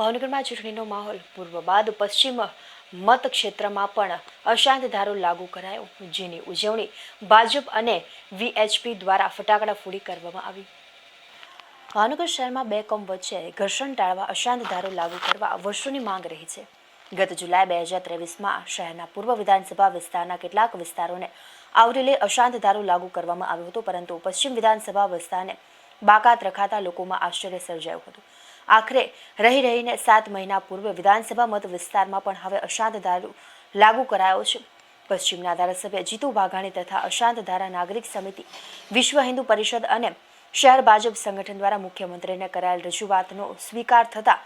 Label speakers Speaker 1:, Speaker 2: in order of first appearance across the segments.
Speaker 1: ભાવનગરમાં ચૂંટણીનો માહોલ પૂર્વ બાદ પશ્ચિમ મત ક્ષેત્રમાં પણ અશાંત ધારો લાગુ કરાયો. જેની ઉજવણી ભાજપ અને વીએચપી દ્વારા ફટાકડા ફોડી કરવામાં આવી. ભાવનગર શહેરમાં બે કોમ વચ્ચે ઘર્ષણ ટાળવા અશાંત ધારો લાગુ કરવા વર્ષોની માંગ રહી છે. ગત જુલાઈ બે હજાર ત્રેવીસમાં શહેરના પૂર્વ વિધાનસભા વિસ્તારના કેટલાક વિસ્તારોને આવરી લઈ અશાંત ધારો લાગુ કરવામાં આવ્યો હતો, પરંતુ પશ્ચિમ વિધાનસભા વિસ્તારને બાકાત રખાતા લોકોમાં આશ્ચર્ય સર્જાયું હતું. આખરે રહી રહીને સાત મહિના પૂર્વે વિધાનસભા મત વિસ્તારમાં પણ હવે અશાંત ધારો લાગુ કરાયો છે. પશ્ચિમના ધારાસભ્ય જીતુ વાઘાણી તથા અશાંત ધારા નાગરિક સમિતિ, વિશ્વ હિન્દુ પરિષદ અને શહેર ભાજપ સંગઠન દ્વારા મુખ્યમંત્રીને કરાયેલ રજૂઆતનો સ્વીકાર થતા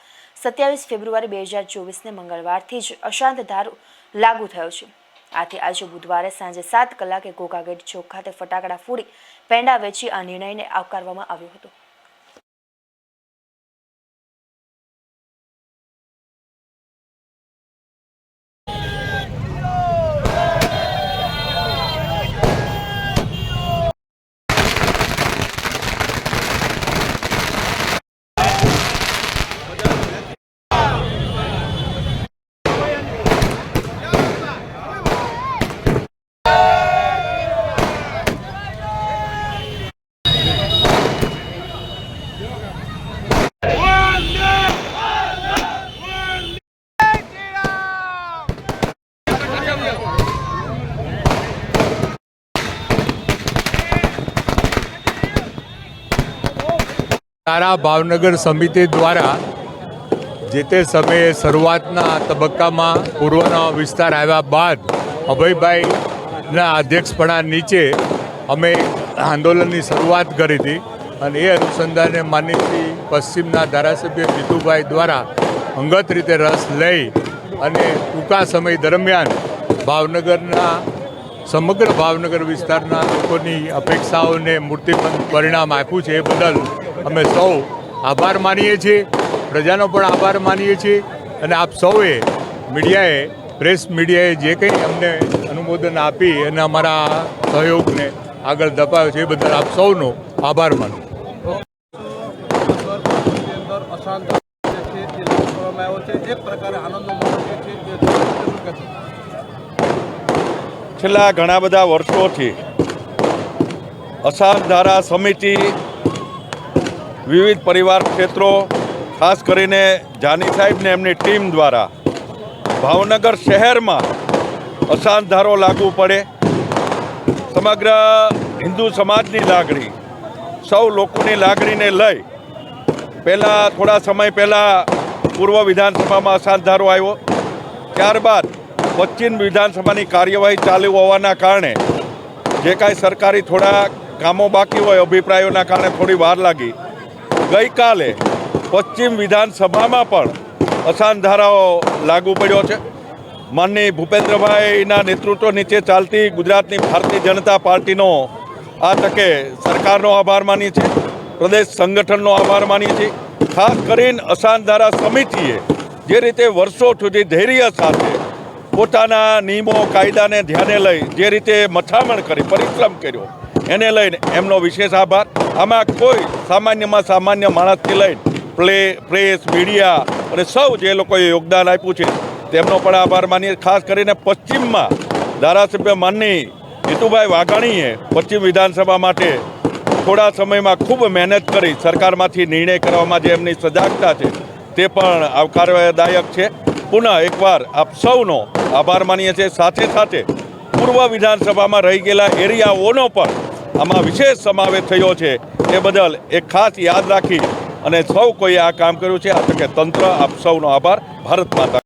Speaker 1: સત્યાવીસ ફેબ્રુઆરી બે હજાર ચોવીસને મંગળવારથી જ અશાંત ધારો લાગુ થયો છે. આથી આજે બુધવારે સાંજે સાત કલાકે ગોગાગેટ ચોક ખાતે ફટાકડા ફોડી પેંડા વેચી આ નિર્ણયને આવકારવામાં આવ્યો હતો.
Speaker 2: તારા ભાવનગર સમિતિ દ્વારા જે તે સમયે શરૂઆતના તબક્કામાં પૂર્વનો વિસ્તાર આવ્યા બાદ અભયભાઈના અધ્યક્ષપણા નીચે અમે આંદોલનની શરૂઆત કરી હતી અને એ અનુસંધાને માનીતી પશ્ચિમના ધારાસભ્ય જીતુભાઈ દ્વારા અંગત રીતે રસ લઈ અને ટૂંકા સમય દરમિયાન ભાવનગરના, સમગ્ર ભાવનગર વિસ્તારના લોકોની અપેક્ષાઓને મૂર્તિમંત પરિણામ આપ્યું છે એ બદલ અમે સૌ આભાર માનીએ છીએ. પ્રજાનો પણ આભાર માનીએ છીએ અને આપ સૌએ મીડિયાએ, પ્રેસ મીડિયાએ જે કંઈ અમને અનુમોદન આપી અને અમારા સહયોગને આગળ ધપાવ્યો છે એ બદલ આપ સૌનો આભાર માનું.
Speaker 3: અશાંત છે એક પ્રકારે આનંદનો છે?
Speaker 4: છેલ્લા ઘણા બધા વર્ષોથી અસામ ધારા સમિતિ, વિવિધ પરિવાર ક્ષેત્રો, ખાસ કરીને જાની સાહેબને એમની ટીમ દ્વારા ભાવનગર શહેરમાં અશાંત ધારો લાગુ પડે. સમગ્ર હિન્દુ સમાજની લાગણી, સૌ લોકોની લાગણીને લઈ પહેલાં થોડા સમય પહેલાં પૂર્વ વિધાનસભામાં અશાંત ધારો આવ્યો. ત્યારબાદ પશ્ચિમ વિધાનસભાની કાર્યવાહી ચાલુ હોવાના કારણે જે કાંઈ સરકારી થોડા કામો બાકી હોય અભિપ્રાયોના કારણે થોડી વાર લાગી. ગઈકાલે પશ્ચિમ વિધાનસભામાં પણ અશાંત ધારાઓ લાગુ પડ્યો છે. માનની ભૂપેન્દ્રભાઈના નેતૃત્વ નીચે ચાલતી ગુજરાતની ભારતીય જનતા પાર્ટીનો આ તકે સરકારનો આભાર માનીએ છીએ. પ્રદેશ સંગઠનનો આભાર માનીએ છીએ. ખાસ કરીને અશાંત ધારા સમિતિએ જે રીતે વર્ષો સુધી ધૈર્ય સાથે પોતાના નિયમો, કાયદાને ધ્યાને લઈ જે રીતે મથામણ કરી, પરિશ્રમ કર્યો, એને લઈને એમનો વિશેષ આભાર. આમાં કોઈ સામાન્યમાં સામાન્ય માણસથી લઈને પ્લે, પ્રેસ, મીડિયા અને સૌ જે લોકોએ યોગદાન આપ્યું છે, તેમનો પણ આભાર માનીએ. ખાસ કરીને પશ્ચિમમાં ધારાસભ્ય માનની જીતુભાઈ વાઘાણીએ પશ્ચિમ વિધાનસભા માટે થોડા સમયમાં ખૂબ મહેનત કરી સરકારમાંથી નિર્ણય કરવામાં જે એમની સજાગતા છે, તે પણ આવકારદાયક છે. પુનઃ એકવાર આપ સૌનો આભાર માનીએ છીએ. સાથે સાથે પૂર્વ વિધાનસભામાં રહી ગયેલા એરિયાઓનો પણ આમાં વિશેષ સમાવેશ થયો છે. એ બદલ એ ખાસ યાદ રાખી અને સૌ કોઈએ આ કામ કર્યું છે. આ તકે તંત્ર આપ સૌનો આભાર. ભારત માતા